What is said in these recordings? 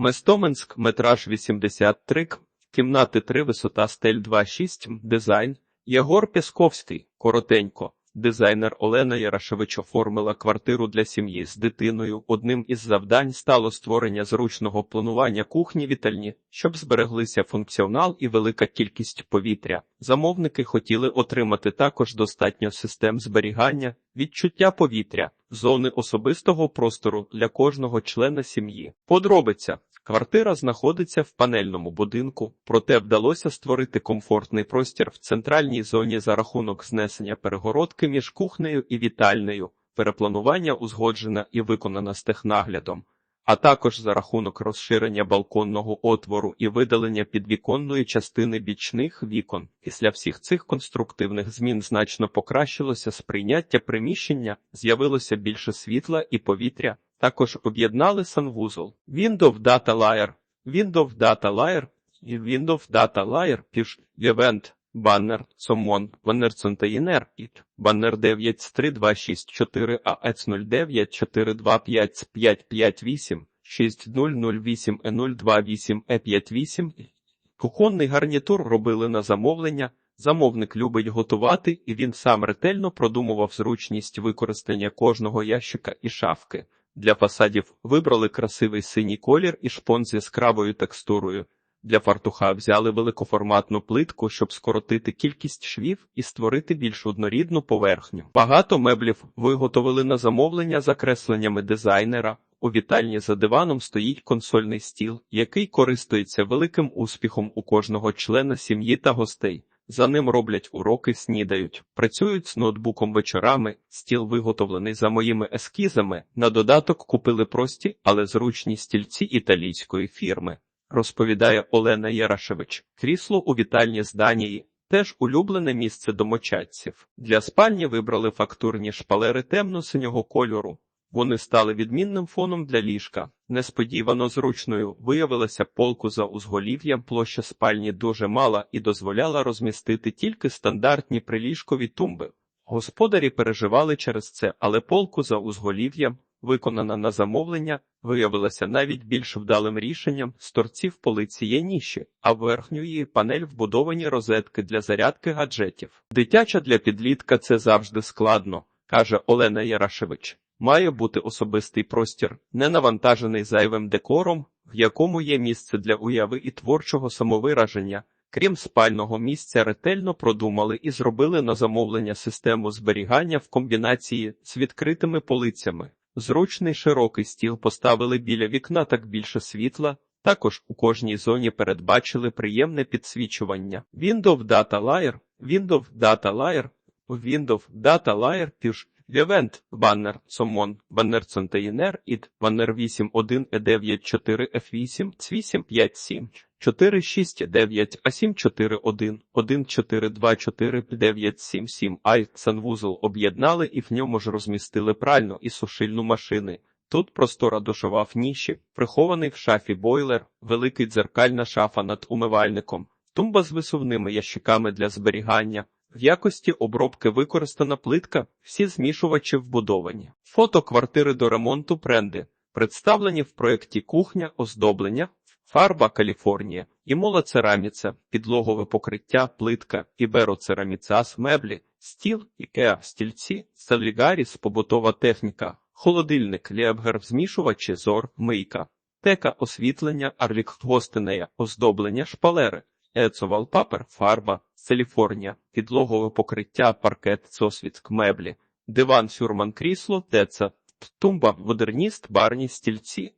Местоменськ, метраж 83 к, кімнати 3, висота стель 2,6, м, дизайн. Єгор Пісковський, коротенько. Дизайнер Олена Ярашевич оформила квартиру для сім'ї з дитиною. Одним із завдань стало створення зручного планування кухні вітальні, щоб збереглися функціонал і велика кількість повітря. Замовники хотіли отримати також достатньо систем зберігання, відчуття повітря, зони особистого простору для кожного члена сім'ї. Подробиця. Квартира знаходиться в панельному будинку, проте вдалося створити комфортний простір в центральній зоні за рахунок знесення перегородки між кухнею і вітальнею. Перепланування узгоджена і виконана з технаглядом, а також за рахунок розширення балконного отвору і видалення підвіконної частини бічних вікон. Після всіх цих конструктивних змін значно покращилося сприйняття приміщення, з'явилося більше світла і повітря. Також об'єднали санвузол. Windows Data Layer, Windows Data Layer і Windows Data Layer піш Event, баннер, Сомон, баннер Контейнер, ІТ, баннер 93264 АЕЦ 094255 558 6008 E028 E58. Кухонний гарнітур робили на замовлення. Замовник любить готувати, і він сам ретельно продумував зручність використання кожного ящика і шафки. Для фасадів вибрали красивий синій колір і шпон з яскравою текстурою. Для фартуха взяли великоформатну плитку, щоб скоротити кількість швів і створити більш однорідну поверхню. Багато меблів виготовили на замовлення за кресленнями дизайнера. У вітальні за диваном стоїть консольний стіл, який користується великим успіхом у кожного члена сім'ї та гостей. За ним роблять уроки, снідають, працюють з ноутбуком вечорами. Стіл виготовлений за моїми ескізами. На додаток купили прості, але зручні стільці італійської фірми. Розповідає Олена Ярашевич. Крісло у вітальні з Данії. Теж улюблене місце домочадців. Для спальні вибрали фактурні шпалери темно-синього кольору. Вони стали відмінним фоном для ліжка. Несподівано зручною виявилася полку за узголів'ям. Площа спальні дуже мала і дозволяла розмістити тільки стандартні приліжкові тумби. Господарі переживали через це, але полку за узголів'ям, виконана на замовлення, виявилася навіть більш вдалим рішенням. З торців полиці є ніші, а в верхню її панель вбудовані розетки для зарядки гаджетів. Дитяча для підлітка це завжди складно, каже Олена Ярашевич. Має бути особистий простір, не навантажений зайвим декором, в якому є місце для уяви і творчого самовираження. Крім спального місця, ретельно продумали і зробили на замовлення систему зберігання в комбінації з відкритими полицями. Зручний широкий стіл поставили біля вікна так більше світла. Також у кожній зоні передбачили приємне підсвічування. Windows Data Layer, Windows Data Layer, Windows Data Layer Event, баннер, Сомон, баннер Контейнер, ід, баннер 81 E94 F8, C857, 469 A741, 1424 977 Ай, санвузол об'єднали і в ньому ж розмістили пральну і сушильну машини. Тут простора душова ніші, прихований в шафі бойлер, великий дзеркальна шафа над умивальником, тумба з висувними ящиками для зберігання. В якості обробки використана плитка, всі змішувачі вбудовані. Фото квартири до ремонту бренди, представлені в проєкті кухня, оздоблення, фарба Каліфорнія, імола цераміця, підлогове покриття, плитка, ібероцераміцас, меблі, стіл, ікеа, стільці, селігаріс, побутова техніка, холодильник, лєбгер, змішувачі, зор, мийка, тека, освітлення, арлік гостинея, оздоблення, шпалери. Ецовалпапер, фарба, Селіфорнія, підлогове покриття, паркет, сосвітк, меблі, диван, сюрман, крісло, теца, тумба, модерніст, барні, стільці,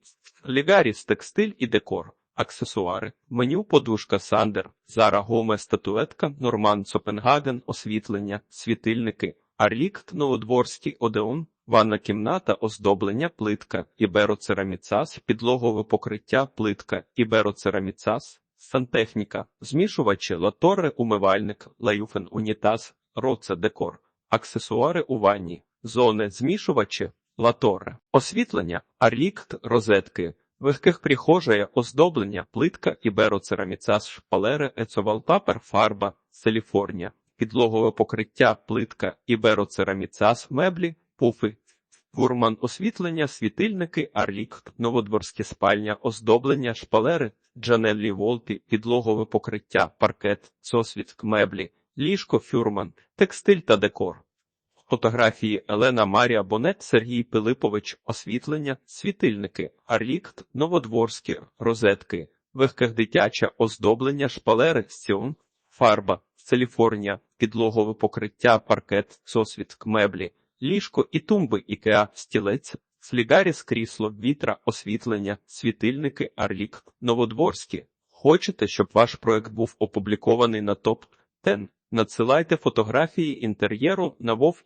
лігаріс, текстиль і декор, аксесуари, меню, подушка, сандер, зара, гоме, статуетка, норман, Цопенгаген, освітлення, світильники, арлікт, новодворський, одеон, ванна кімната, оздоблення, плитка, ібероцераміцас, підлогове покриття, плитка, ібероцераміцас, Сантехніка, змішувачі, латоре, умивальник, лаюфен, унітаз, роце, декор, аксесуари у ванні, зони, змішувачі, латоре, освітлення, арлікт, розетки, легких прихожая, оздоблення, плитка, ібероцераміцас, шпалери, ецовалпапер, фарба, селіфорнія, підлогове покриття, плитка, ібероцераміцас, меблі, пуфи, Фурман освітлення, світильники, арлік, новодворські спальня, оздоблення, шпалери, джанеллі волти, підлогове покриття, паркет, сосвіт, меблі, ліжко, фюрман, текстиль та декор. Фотографії Елена Марія Бонет, Сергій Пилипович, освітлення, світильники, арлікт, новодворські, розетки, вихках дитяче, оздоблення, шпалери, стіон, фарба, Каліфорнія, підлогове покриття, паркет, сосвіт, меблі, ліжко і тумби Ікеа, стілець, флігаріс, крісло, вітра, освітлення, світильники, арлік, новодворські. Хочете, щоб ваш проект був опублікований на топ 10? Надсилайте фотографії інтер'єру на Вов.